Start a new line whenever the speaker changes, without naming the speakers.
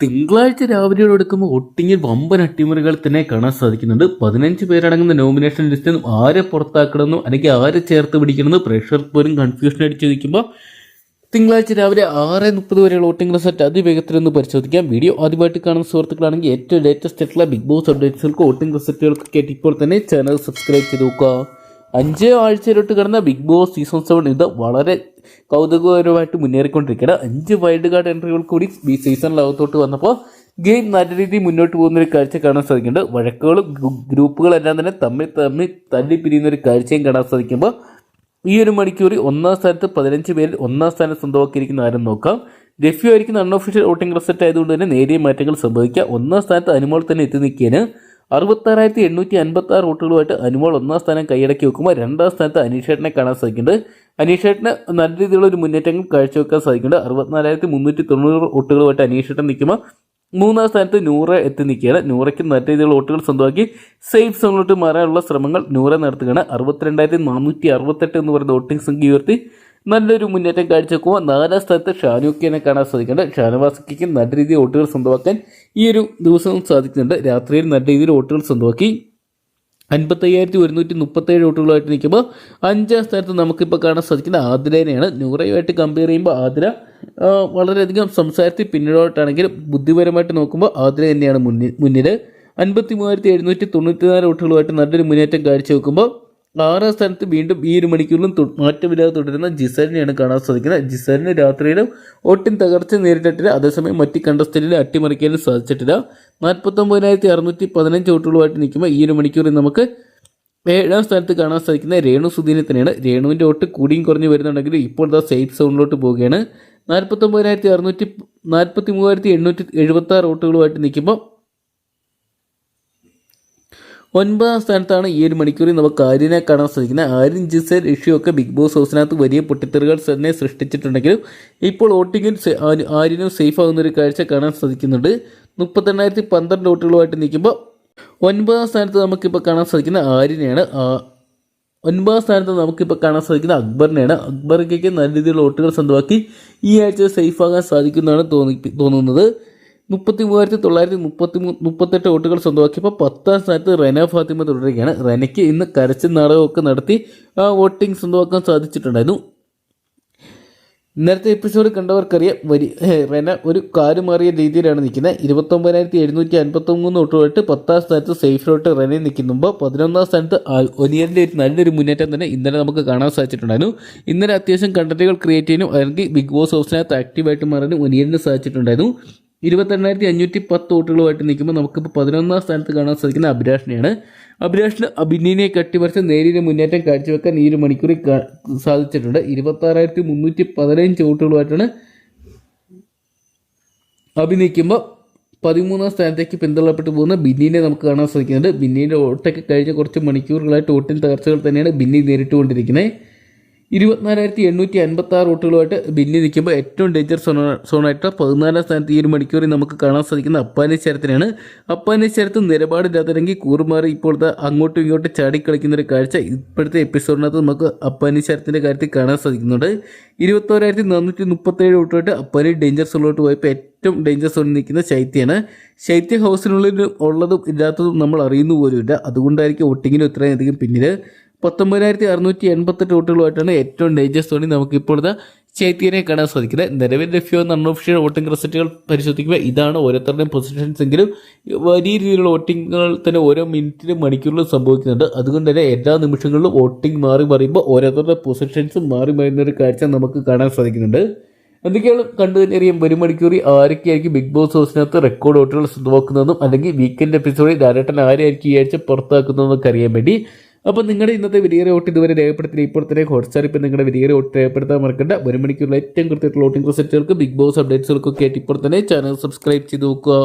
തിങ്കളാഴ്ച രാവിലെയോട് എടുക്കുമ്പോൾ ഒട്ടിങ്ങിൽ വമ്പൻ അട്ടിമറികൾ തന്നെ കാണാൻ സാധിക്കുന്നുണ്ട്. പതിനഞ്ച് പേരടങ്ങുന്ന നോമിനേഷൻ ലിസ്റ്റിൽ ആരെ പുറത്താക്കണമെന്നും അല്ലെങ്കിൽ ആരെ ചേർത്ത് പിടിക്കണമെന്ന് പ്രേക്ഷകർ പോലും കൺഫ്യൂഷൻ അടിച്ചു നിൽക്കുമ്പോൾ തിങ്കളാഴ്ച രാവിലെ ആറ് മുപ്പത് വരെയുള്ള വോട്ടിംഗ് റിസൾട്ട് അതിവേഗത്തിൽ ഒന്ന് പരിശോധിക്കാം. വീഡിയോ ആദ്യമായിട്ട് കാണുന്ന സുഹൃത്തുക്കളാണെങ്കിൽ ഏറ്റവും ലേറ്റസ്റ്റ് ആയിട്ടുള്ള ബിഗ് ബോസ് അപ്ഡേറ്റ്സുകൾക്ക് വോട്ടിംഗ് റിസൾട്ടുകൾക്ക് കേട്ട് ഇപ്പോൾ തന്നെ ചാനൽ സബ്സ്ക്രൈബ് ചെയ്ത് നോക്കുക. അഞ്ച് ആഴ്ചയിലോട്ട് കിടന്ന ബിഗ് ബോസ് സീസൺ സെവൻ ഇത് വളരെ കൗതുകകരമായിട്ട് മുന്നേറിക്കൊണ്ടിരിക്കുകയാണ്. അഞ്ച് വൈൽഡ് കാർഡ് എൻട്രികൾ കൂടി ഈ സീസണിലകത്തോട്ട് വന്നപ്പോൾ ഗെയിം നല്ല രീതിയിൽ മുന്നോട്ട് പോകുന്ന ഒരു കാഴ്ച കാണാൻ സാധിക്കുന്നുണ്ട്. വഴക്കുകളും ഗ്രൂ- ഗ്രൂപ്പുകളെല്ലാം തന്നെ തമ്മിൽ തമ്മിൽ തല്ലി പിരിയുന്ന ഒരു കാഴ്ചയും കാണാൻ സാധിക്കുമ്പോൾ ഈ ഒരു മണിക്കൂറിൽ ഒന്നാം സ്ഥാനത്ത് പതിനഞ്ച് പേരിൽ ഒന്നാം സ്ഥാനം സ്വന്തമാക്കിയിരിക്കുന്ന ആരും നോക്കാം. രഫ്യു ആയിരിക്കുന്ന അൺഒഫീഷ്യൽ വോട്ടിംഗ് റിസൾട്ട് ആയതുകൊണ്ട് തന്നെ നേരിയ മാറ്റങ്ങൾ സംഭവിക്കുക ഒന്നാം സ്ഥാനത്ത് അനുമോൾ തന്നെ എത്തി നിൽക്കിയാണ് അറുപത്താറായിരത്തി എണ്ണൂറ്റി അൻപത്തി ആറ് വോട്ടുകളുമായിട്ട് അനുമോൾ ഒന്നാം സ്ഥാനം കൈയടക്കി വെക്കുമ്പോൾ രണ്ടാം സ്ഥാനത്ത് അനീഷേട്ടനെ കാണാൻ സാധിക്കുന്നുണ്ട്. അനീഷേട്ടന് നല്ല രീതിയിലുള്ള ഒരു മുന്നേറ്റങ്ങൾ കാഴ്ചവെക്കാൻ സാധിക്കുന്നുണ്ട്. അറുപത്തിനാലായിരത്തി മുന്നൂറ്റി തൊണ്ണൂറ് വോട്ടുകളുമായിട്ട് അനീഷേട്ടൻ നിൽക്കുമ്പോൾ മൂന്നാം സ്ഥാനത്ത് നൂറ എത്തി നിൽക്കുകയാണ്. നൂറയ്ക്ക് നല്ല രീതിയിലുള്ള വോട്ടുകൾ സ്വന്തമാക്കി സേഫ് സോണിലോട്ട് മാറാനുള്ള ശ്രമങ്ങൾ നൂറ നടത്തുകയാണ്. അറുപത്തിരണ്ടായിരത്തി നാനൂറ്റി അറുപത്തെട്ട് എന്ന് പറയുന്ന വോട്ടിംഗ് സംഖ്യ ഉയർത്തി നല്ലൊരു മുന്നേറ്റം കാഴ്ചവെക്കുമ്പോൾ നാലാം സ്ഥാനത്ത് ഷാനൂക്കിനെ കാണാൻ സാധിക്കുന്നുണ്ട്. ഷാനവാസിക്ക് നല്ല രീതിയിൽ വോട്ടുകൾ സ്വന്തമാക്കാൻ ഈ ഒരു ദിവസം സാധിക്കുന്നുണ്ട്. രാത്രിയിൽ നല്ല രീതിയിൽ വോട്ടുകൾ സ്വന്തമാക്കി. അൻപത്തയ്യായിരത്തി ഒരുന്നൂറ്റി മുപ്പത്തേഴ് വോട്ടുകളായിട്ട് നിൽക്കുമ്പോൾ അഞ്ചാം സ്ഥാനത്ത് നമുക്കിപ്പോൾ കാണാൻ സാധിക്കുന്ന ആതിരേനെയാണ്. നൂറയുമായിട്ട് കമ്പയർ ചെയ്യുമ്പോൾ ആതിര വളരെയധികം സംസാരത്തിൽ പിന്നിലോട്ടാണെങ്കിലും ബുദ്ധിപരമായിട്ട് നോക്കുമ്പോൾ ആതിര തന്നെയാണ് മുന്നിൽ മുന്നിൽ. അൻപത്തി മൂവായിരത്തി എഴുന്നൂറ്റി തൊണ്ണൂറ്റി നാല് വോട്ടുകളുമായിട്ട് നല്ലൊരു മുന്നേറ്റം കാഴ്ചവെക്കുമ്പോൾ ആറാം സ്ഥാനത്ത് വീണ്ടും ഈ ഒരു മണിക്കൂറിലും മാറ്റമില്ലാതെ തുടരുന്ന ജിസറിനെയാണ് കാണാൻ സാധിക്കുന്നത്. ജിസലിന് രാത്രിയിലും ഒട്ടും തകർച്ച നേരിട്ടിട്ടില്ല. അതേസമയം മറ്റ് കണ്ടസ്റ്റന്റിനെ അട്ടിമറിക്കാനും സാധിച്ചിട്ടില്ല. നാൽപ്പത്തൊമ്പതിനായിരത്തി അറുന്നൂറ്റി പതിനഞ്ച് വോട്ടുകളുമായിട്ട് നിൽക്കുമ്പോൾ ഈ ഒരു മണിക്കൂറിൽ നമുക്ക് ഏഴാം സ്ഥാനത്ത് കാണാൻ സാധിക്കുന്ന രേണു സുധീനെ തന്നെയാണ്. രേണുവിന്റെ വോട്ട് കൂടിയും കുറഞ്ഞു വരുന്നുണ്ടെങ്കിലും ഇപ്പോൾ ഇതാ സേഫ് സോണിലോട്ട് പോവുകയാണ്. നാൽപ്പത്തൊമ്പതിനായിരത്തി അറുന്നൂറ്റി നാൽപ്പത്തി മൂവായിരത്തി എണ്ണൂറ്റി എഴുപത്തി ആറ് വോട്ടുകളുമായിട്ട് നിൽക്കുമ്പോൾ ഒൻപതാം സ്ഥാനത്താണ് ഈ ഒരു മണിക്കൂറിൽ നമുക്ക് ആര്യനെ കാണാൻ സാധിക്കുന്നത്. ആര്യൻ ജിസൽ ഇഷ്യൂ ഒക്കെ ബിഗ് ബോസ് ഹൗസിനകത്ത് വലിയ പൊട്ടിത്തെറികൾ തന്നെ സൃഷ്ടിച്ചിട്ടുണ്ടെങ്കിലും ഇപ്പോൾ വോട്ടിങ്ങിൽ ആര്യനും സേഫ് ആകുന്ന ഒരു കാഴ്ച കാണാൻ സാധിക്കുന്നുണ്ട്. മുപ്പത്തെണ്ണായിരത്തി പന്ത്രണ്ട് വോട്ടുകളുമായിട്ട് നിൽക്കുമ്പോൾ ഒൻപതാം സ്ഥാനത്ത് നമുക്കിപ്പോൾ കാണാൻ സാധിക്കുന്ന ആര്യനെയാണ് ഒൻപതാം സ്ഥാനത്ത് നമുക്കിപ്പോൾ കാണാൻ സാധിക്കുന്ന അക്ബറിനെയാണ്. അക്ബറിലേക്ക് നല്ല രീതിയിലുള്ള വോട്ടുകൾ സ്വന്തമാക്കി ഈ ആഴ്ച സേഫ് ആകാൻ സാധിക്കുന്നതാണ് തോന്നി തോന്നുന്നത്. മുപ്പത്തി മൂവായിരത്തി തൊള്ളായിരത്തി മുപ്പത്തി മൂ മുപ്പത്തെട്ട് വോട്ടുകൾ സ്വന്തമാക്കിയപ്പോൾ പത്താം സ്ഥാനത്ത് റെന ഫാത്തിമ തുടരുകയാണ്. റെനയ്ക്ക് ഇന്ന് കരച്ചിൽ നാടകമൊക്കെ നടത്തി വോട്ടിംഗ് സ്വന്തമാക്കാൻ സാധിച്ചിട്ടുണ്ടായിരുന്നു. ഇന്നലത്തെ എപ്പിസോഡ് കണ്ടവർക്കറിയാം വരി റെന ഒരു കാൽ മാറിയ രീതിയിലാണ് നിൽക്കുന്നത്. ഇരുപത്തൊമ്പതിനായിരത്തി എഴുന്നൂറ്റി അൻപത്തൊമ്പത് തൊട്ടുമായിട്ട് പത്താം സ്ഥാനത്ത് സേഫിലോട്ട് റെനെ നിൽക്കുമ്പോൾ പതിനൊന്നാം സ്ഥാനത്ത് ഒനിയറിന്റെ ഒരു നല്ലൊരു മുന്നേറ്റം തന്നെ ഇന്നലെ നമുക്ക് കാണാൻ സാധിച്ചിട്ടുണ്ടായിരുന്നു. ഇന്നലെ അത്യാവശ്യം കണ്ടന്റുകൾ ക്രിയേറ്റ് ചെയ്യാനും അല്ലെങ്കിൽ ബിഗ് ബോസ് ഹൗസിനകത്ത് ആക്റ്റീവായിട്ട് മാറാനും ഒനിയറിന് സാധിച്ചിട്ടുണ്ടായിരുന്നു. ഇരുപത്തെണ്ണായിരത്തി അഞ്ഞൂറ്റി പത്ത് വോട്ടുകളുമായിട്ട് നിൽക്കുമ്പോൾ നമുക്കിപ്പോൾ പതിനൊന്നാം സ്ഥാനത്ത് കാണാൻ സാധിക്കുന്ന അഭിലാഷിനെയാണ്. അഭിലാഷിന് അഭിനയിനെ കട്ടിമറിച്ച് നേരിയ മുന്നേറ്റം കാഴ്ചവെക്കാൻ ഈ ഒരു മണിക്കൂറിൽ സാധിച്ചിട്ടുണ്ട്. ഇരുപത്താറായിരത്തി മുന്നൂറ്റി പതിനഞ്ച് വോട്ടുകളുമായിട്ടാണ് അഭിനയിക്കുമ്പോൾ പതിമൂന്നാം സ്ഥാനത്തേക്ക് പിന്തള്ളപ്പെട്ടു പോകുന്ന ബിന്നിനെ നമുക്ക് കാണാൻ സാധിക്കുന്നുണ്ട്. ബിന്നിയുടെ വോട്ടൊക്കെ കഴിഞ്ഞ കുറച്ച് മണിക്കൂറുകളായിട്ട് വോട്ടിൻ തകർച്ചകൾ തന്നെയാണ് ബിന്നി നേരിട്ടുകൊണ്ടിരിക്കുന്നത്. ഇരുപത്തിനാലായിരത്തി എണ്ണൂറ്റി അൻപത്തി ആറ് വോട്ടുകളുമായിട്ട് ബിന്നി നിൽക്കുമ്പോൾ ഏറ്റവും ഡേഞ്ചർ സോണ സോണായിട്ട് പതിനാലാം സ്ഥാനത്ത് ഈ ഒരു മണിക്കൂറിൽ നമുക്ക് കാണാൻ സാധിക്കുന്ന അപ്പാനി ശരത്തിനാണ് അപ്പാനി ശരത്ത് നിലപാടില്ലാതില്ലെങ്കിൽ കൂറുമാറി ഇപ്പോഴത്തെ അങ്ങോട്ടും ഇങ്ങോട്ടും ചാടിക്കളിക്കുന്ന ഒരു കാഴ്ച ഇപ്പോഴത്തെ എപ്പിസോഡിനകത്ത് നമുക്ക് അപ്പാനി ശരത്തിന്റെ കാര്യത്തിൽ കാണാൻ സാധിക്കുന്നുണ്ട്. ഇരുപത്തോരായിരത്തി നാനൂറ്റി മുപ്പത്തേഴ് വോട്ടുമായിട്ട് അപ്പാനി ഡേഞ്ചർ സോണിലോട്ട് പോയപ്പോൾ ഏറ്റവും ഡേഞ്ചർ സോണിൽ നിൽക്കുന്ന ശൈത്യയാണ്. ശൈത്യ ഹൗസിനുള്ളിൽ ഉള്ളതും ഇല്ലാത്തതും നമ്മൾ അറിയുന്നു പോലുമില്ല. അതുകൊണ്ടായിരിക്കും വോട്ടിങ്ങിന് ഇത്രയധികം പിന്നിൽ പത്തൊമ്പതിനായിരത്തി അറുന്നൂറ്റി എൺപത്തെട്ട് വോട്ടുകളുമായിട്ടാണ് ഏറ്റവും ഡേഞ്ചസ് തോണി നമുക്ക് ഇപ്പോഴത്തെ ചേത്തിയനെ കാണാൻ സാധിക്കുന്നത്. നിലവിൽ എന്ന അൺഒഫീഷ്യൽ വോട്ടിംഗ് റിസൾട്ടുകൾ പരിശോധിക്കുമ്പോൾ ഇതാണ് ഓരോരുത്തരുടെയും പൊസിഷൻസ് എങ്കിലും വലിയ രീതിയിലുള്ള വോട്ടിങ്ങുകൾ തന്നെ ഓരോ മിനിറ്റിലും മണിക്കൂറിലും സംഭവിക്കുന്നുണ്ട്. അതുകൊണ്ട് തന്നെ എല്ലാ നിമിഷങ്ങളിലും വോട്ടിംഗ് മാറി മറിയുമ്പോൾ ഓരോരുത്തരുടെ പൊസിഷൻസ് മാറി മറിയുന്ന ഒരു കാഴ്ച നമുക്ക് കാണാൻ സാധിക്കുന്നുണ്ട്. എന്തൊക്കെയാണ് കണ്ടു തന്നെ അറിയാം ഒരു മണിക്കൂറി ആരൊക്കെയായിരിക്കും ബിഗ് ബോസ് ഹൗസിനകത്ത് റെക്കോർഡ് വോട്ടുകൾ സ്വന്തമാക്കുന്നതെന്നും അല്ലെങ്കിൽ വീക്കെൻഡ് എപ്പിസോഡിൽ ധാരാട്ടൻ ആരെയായിരിക്കും ഈ ആഴ്ച പുറത്താക്കുന്നതെന്നൊക്കെ അറിയാൻ വേണ്ടി അപ്പോൾ നിങ്ങളുടെ ഇന്നത്തെ വിലയേറെ വോട്ട് ഇതുവരെ രേഖപ്പെടുത്തി ഇപ്പോഴത്തെ ഇപ്പം നിങ്ങളുടെ വിലയേറെ വോട്ട് രേഖപ്പെടുത്താൻ മറക്കണ്ട. ഒരു മണിക്കൂറിൽ ഏറ്റവും കൃത്യമായിട്ടുള്ള വോട്ടിംഗ് റിസൾട്ടുകൾക്ക് ബിഗ് ബോസ് അപ്ഡേറ്റ്സുകൾക്കൊക്കെ ആയിട്ട് ഇപ്പോൾ തന്നെ ചാനൽ സബ്സ്ക്രൈബ് ചെയ്ത് നോക്കുക.